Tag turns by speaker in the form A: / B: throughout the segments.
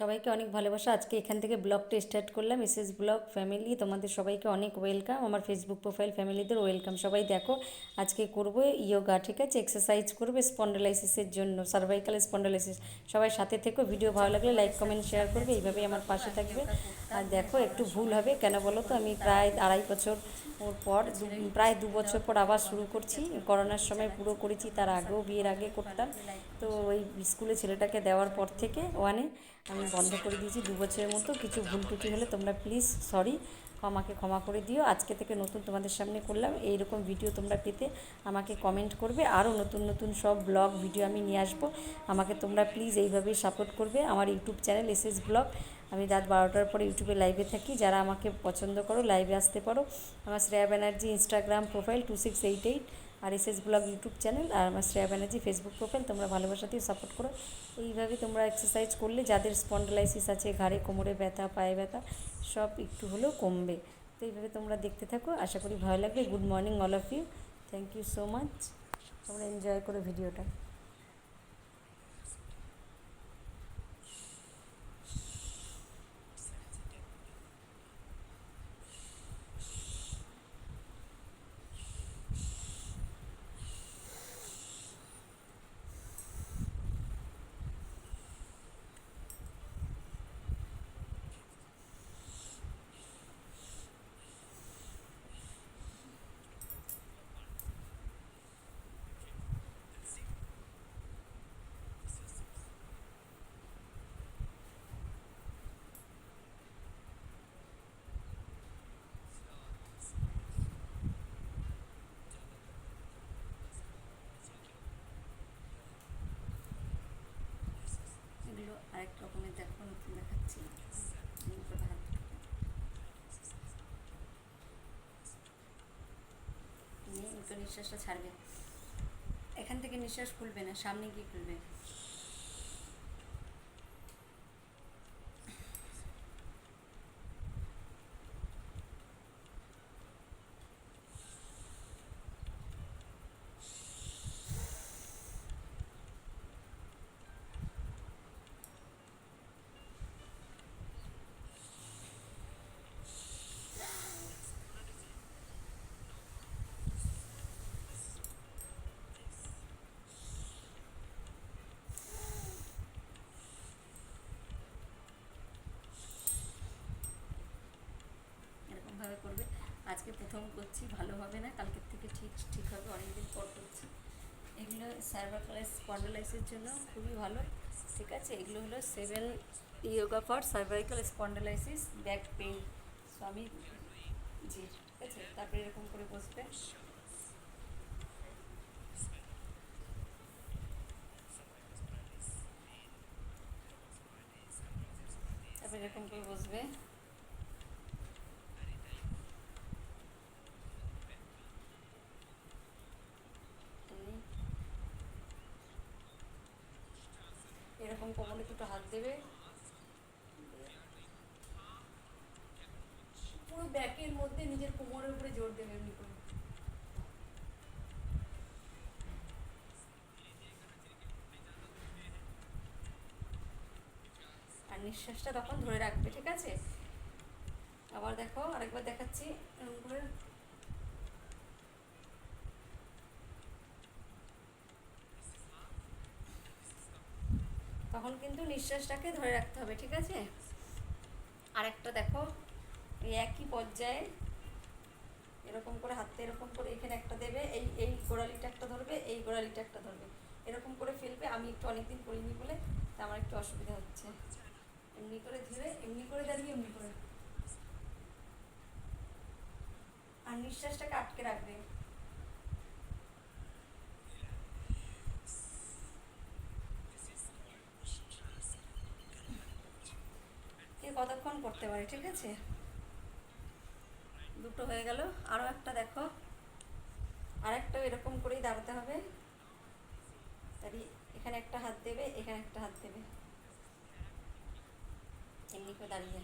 A: সবাইকে অনেক ভালোবাসা। আজকে এখান থেকে ব্লগটা স্টার্ট করলাম। এসএস ব্লগ ফ্যামিলি, তোমাদের সবাইকে অনেক ওয়েলকাম আমার ফেসবুক প্রোফাইল ফ্যামিলিদের ওয়েলকাম সবাই দেখো, আজকে করব ইয়োগা ঠিক আছে? এক্সারসাইজ করবে স্পন্ডোলাইসিসের জন্য সার্ভাইকাল স্পন্ডোলাইসিস সবাই সাথে থেকো ভিডিও ভালো লাগলে লাইক কমেন্ট শেয়ার করবে। এইভাবেই আমার পাশে থাকবে। আর দেখো, একটু ভুল হবে, কেন বলো তো? আমি প্রায় আড়াই বছর পর প্রায় দু বছর পর আবার শুরু করছি। করোনার সময় পুরো করেছি, তার আগেও বিয়ের আগে করতাম। তো ওই স্কুলে ছেলেটাকে দেওয়ার পর থেকে ওয়ানে আমি বন্ধ করে দিয়েছি দু বছরের মতো, কিছু ভুল টুটি হলে তোমরা প্লিজ সরি আমাকে ক্ষমা করে দিও। আজকে থেকে নতুন তোমাদের সামনে করলাম, এইরকম ভিডিও তোমরা পেতে আমাকে কমেন্ট করবে। আরও নতুন নতুন সব ব্লগ ভিডিও আমি নিয়ে আসব। আমাকে তোমরা প্লিজ এইভাবেই সাপোর্ট করবে। আমার YouTube channel S S blog আমি রাত বারোটার পরে ইউটিউবে লাইভে থাকি। যারা আমাকে পছন্দ করো লাইভে আসতে পারো। আমার Shreya Banerjee Instagram profile two six eight eight আর S S blog YouTube channel আর আমার শ্রেয়া ব্যানার্জি ফেসবুক প্রোফাইল, তোমরা ভালোবাসা দিয়ে সাপোর্ট করো। এইভাবে তোমরা এক্সারসাইজ করলে যাদের স্পন্ডলাইসিস আছে, ঘাড়ে, কোমরে ব্যথা, পায়ে ব্যথা, সব একটু হলেও কমবে। তো এইভাবে তোমরা দেখতে থাকো, আশা করি ভালো লাগবে। Good morning all of you thank you so much তোমরা এনজয় করো ভিডিওটা এগুলো আরেক রকমের দেখো নতুন দেখাচ্ছি এগুলো হাত নিয়ে একটু নিঃশ্বাসটা ছাড়বে। এখান থেকে নিঃশ্বাস খুলবে না সামনে গিয়ে খুলবে এরকমভাবে করবে আজকে প্রথম করছি, ভালো হবে না, কালকের থেকে ঠিক ঠিক হবে, অনেকদিন পর করছি। এগুলো সার্ভাইকালাইস স্পন্ডোলাইসের জন্য খুবই ভালো, ঠিক আছে? এগুলো হলো seven yoga for cervical spondylosis back pain Swami ji, ঠিক আছে? তারপরে এরকম করে বসবে। তারপরে এরকম করে বসবে তুমি এরকম কোমরে দুটো হাত দেবে। পুরো ব্যাকের মধ্যে নিজের কোমরের উপরে জোর দেবে এমনি করে। আর নিঃশ্বাসটা তখন ধরে রাখবে, ঠিক আছে? আবার দেখো, আরেকবার দেখাচ্ছি, এরকম করে তখন কিন্তু নিঃশ্বাসটাকে ধরে রাখতে হবে, ঠিক আছে? আরেকটা দেখো, এই একই পর্যায়ে এরকম করে হাতে এরকম করে এখানে একটা দেবে, এই এই গোড়ালিটা একটা ধরবে, এই গোড়ালিটা একটা ধরবে। এরকম করে ফেলবে, আমি একটু অনেকদিন করিনি বলে, তা আমার একটু অসুবিধা হচ্ছে। এমনি করে ধীরে, এমনি করে দাঁড়িয়ে, এমনি করে। আর নিঃশ্বাসটাকে আটকে রাখবে। এ কতক্ষণ করতে পারি, ঠিক আছে? দুটো হয়ে গেল। আরও একটা দেখো। আরেকটাও এরকম করেই দাঁড়াতে হবে। দাঁড়িয়ে এখানে একটা হাত দেবে, এখানে একটা হাত দেবে। এমনি করে দাঁড়িয়ে।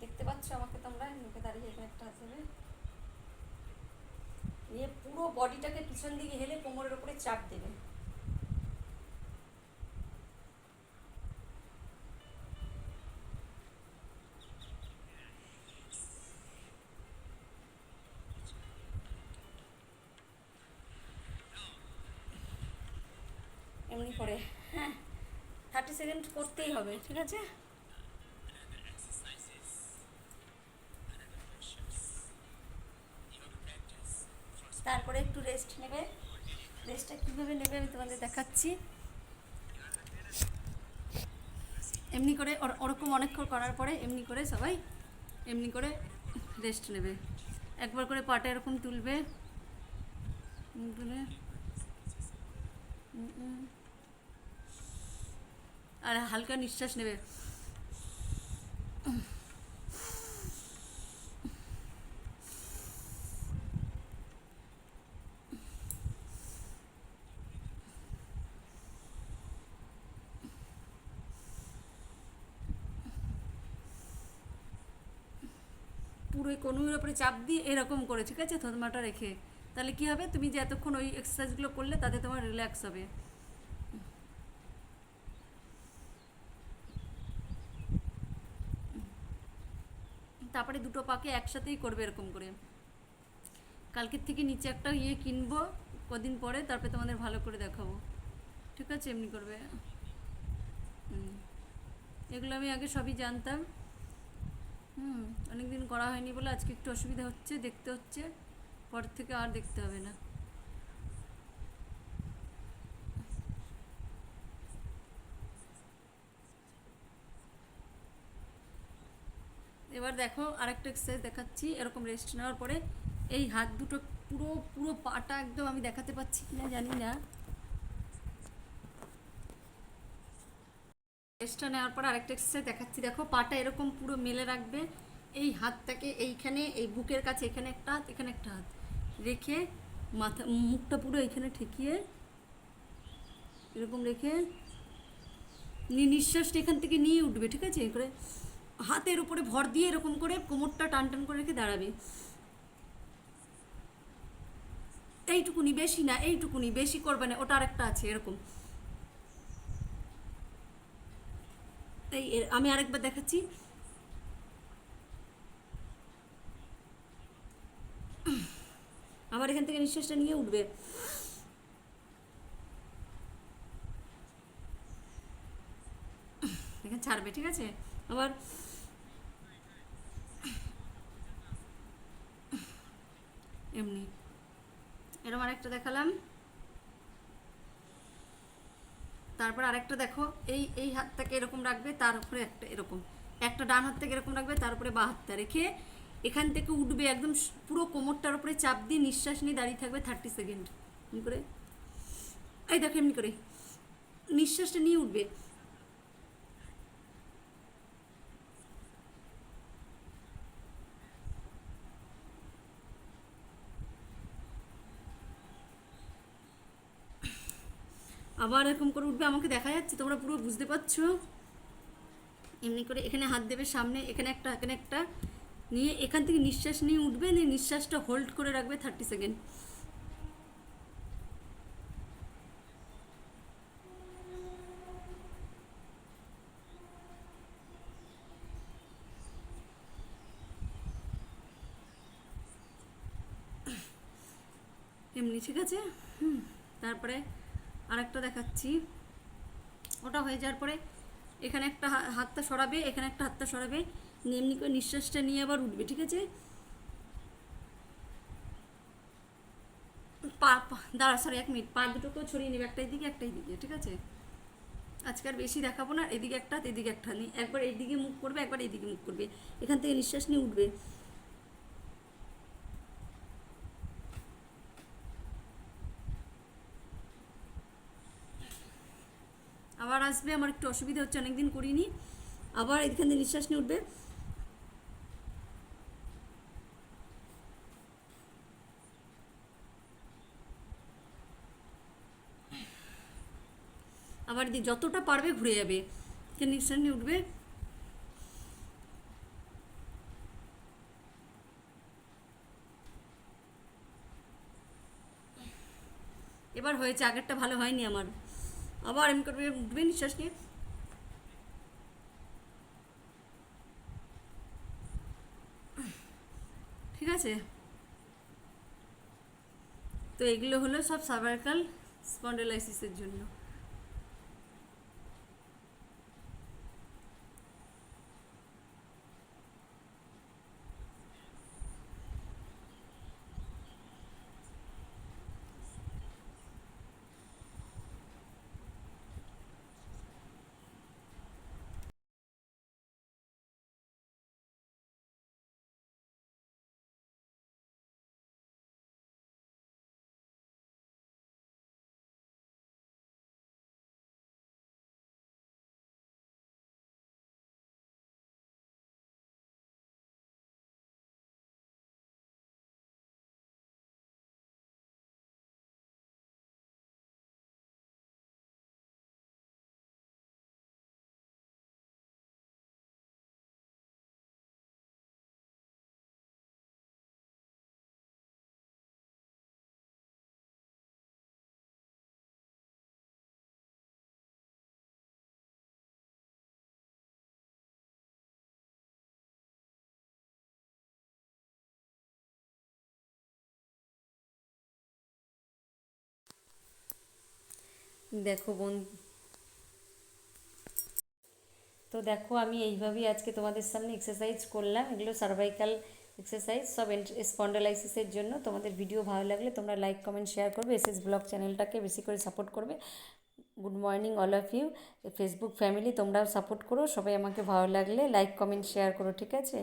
A: দেখতে পাচ্ছ আমাকে তোমরা? এমনি করে দাঁড়িয়ে এখানে একটা হাত দেবে। নিয়ে পুরো বডিটাকে পিছন দিকে হেলে কোমরের উপরে চাপ দেবে। সেকেন্ড করতেই হবে, ঠিক আছে? তারপরে একটু রেস্ট নেবে। রেস্টটা কীভাবে নেবে আমি তোমাদের দেখাচ্ছি। এমনি করে ওর- ওরকম অনেকক্ষণ করার পরে এমনি করে সবাই এমনি করে রেস্ট নেবে। একবার করে পাটা এরকম তুলবে। উম। আর হালকা নিঃশ্বাস নেবে। পুরো এই কনুইয়ের ওপরে চাপ দিয়ে এরকম করে, ঠিক আছে থতমাটা রেখে। তাহলে কি হবে? তুমি যে এতক্ষণ ওই এক্সারসাইজগুলো করলে, তাতে তোমার রিল্যাক্স হবে। তারপরে দুটো পাকে একসাথেই করবে এরকম করে। কালকের থেকে নিচে একটা ইয়ে কিনবো, কদিন পরে তারপরে তোমাদের ভালো করে দেখাবো। ঠিক আছে, এমনি করবে। এগুলো আমি আগে সবই জানতাম। হুম, অনেকদিন করা হয়নি বলে আজকে একটু অসুবিধা হচ্ছে, দেখতে হচ্ছে। পর থেকে আর দেখতে হবে না। এবার দেখো আরেকটা এক্সারসাইজ দেখাচ্ছি, এরকম রেস্ট নেওয়ার পরে এই হাত দুটো পুরো পুরো পাটা একদম আমি দেখাতে পাচ্ছি কিনা জানি না। রেস্টটা নেওয়ার পর আরেকটা এক্সারসাইজ দেখাচ্ছি। দেখো পাটা এরকম পুরো মেলে রাখবে। এই হাতটাকে এইখানে, এই বুকের কাছে এখানে একটা হাত, এখানে একটা হাত রেখে মাথা, মুখটা পুরো এখানে ঠেকিয়ে এরকম রেখে নিঃশ্বাসটা এখান থেকে নিয়ে উঠবে, ঠিক আছে? করে হাতের উপরে ভর দিয়ে এরকম করে কোমরটা টান টান করে রেখে দাঁড়াবে। এইটুকুনি বেশি না, এইটুকুনি বেশি করবে না, ওটা আরেকটা আছে এরকম। এই আমি আরেকবার দেখাচ্ছি। আমার এখান থেকে নিঃশ্বাসটা নিয়ে উঠবে। এখানে ছাড়বে, ঠিক আছে? আবার এমনি। এরকম আরেকটা দেখালাম। তারপর আরেকটা দেখো, এই এই হাতটাকে এরকম রাখবে, তার উপরে একটা এরকম। একটা ডান হাতটাকে এরকম রাখবে, তার উপরে বা হাতটা রেখে এখান থেকে উঠবে একদম পুরো কোমরটার উপরে চাপ দিয়ে নিঃশ্বাস নিয়ে দাঁড়িয়ে থাকবে থার্টি সেকেন্ড এমনি করে। এই দেখো এমনি করে। নিঃশ্বাসটা নিয়ে উঠবে। আবার এরকম করে উঠবে, আমাকে দেখা যাচ্ছে, তোমরা পুরো বুঝতে পারছ? এমনি করে এখানে হাত দেবে, সামনে এখানে একটা এখানে একটা, নিয়ে এখান থেকে নিঃশ্বাস নিয়ে উঠবে, নিয়ে নিঃশ্বাসটা হোল্ড করে রাখবে থার্টি সেকেন্ড এমনি, ঠিক আছে? হুম, তারপরে আরেকটা দেখাচ্ছি। ওটা হয়ে যাওয়ার পরে এখানে একটা হাতটা সরাবে, এখানে একটা হাতটা সরাবে এমনি করে নিঃশ্বাসটা নিয়ে আবার উঠবে, ঠিক আছে? পা দাঁড়া সরি এক মিনিট। পা দুটোকেও ছড়িয়ে নেবে একটা এদিকে একটা এদিকে ঠিক আছে? আজকে আর বেশি দেখাবো না, এদিকে একটা এদিকে একটা। নিয়ে একবার এইদিকে মুখ করবে, একবার এইদিকে মুখ করবে। এখান থেকে নিঃশ্বাস নিয়ে উঠবে আবার আসবে আমার একটু অসুবিধা হচ্ছে, অনেকদিন করিনি। আবার এখান থেকে নিঃশ্বাস নিয়ে উঠবে। আবার যতটা পারবে ঘুরে যাবে। নিঃশ্বাস নিয়ে উঠবে। এবার হয়েছে, আগেরটা ভালো হয়নি আমার। আবার এমনি করবে উঠবে নিঃশ্বাস নিয়ে। ঠিক আছে। তো এগুলো হলো সব সার্ভাইকাল স্পন্ডেলাইসিসের জন্য। দেখো বোন। তো দেখো, আমি এইভাবেই আজকে তোমাদের সামনে এক্সারসাইজ করলাম। এগুলো সার্ভাইকাল এক্সারসাইজ সব স্পন্ডালাইসিসের জন্য। তোমাদের ভিডিও ভালো লাগলে তোমরা লাইক কমেন্ট শেয়ার করবে। এস এস ব্লগ চ্যানেলটাকে বেশি করে সাপোর্ট করবে। Good morning all of you Facebook family তোমরাও সাপোর্ট করো। সবাই আমাকে ভালো লাগলে লাইক কমেন্ট শেয়ার করো, ঠিক আছে?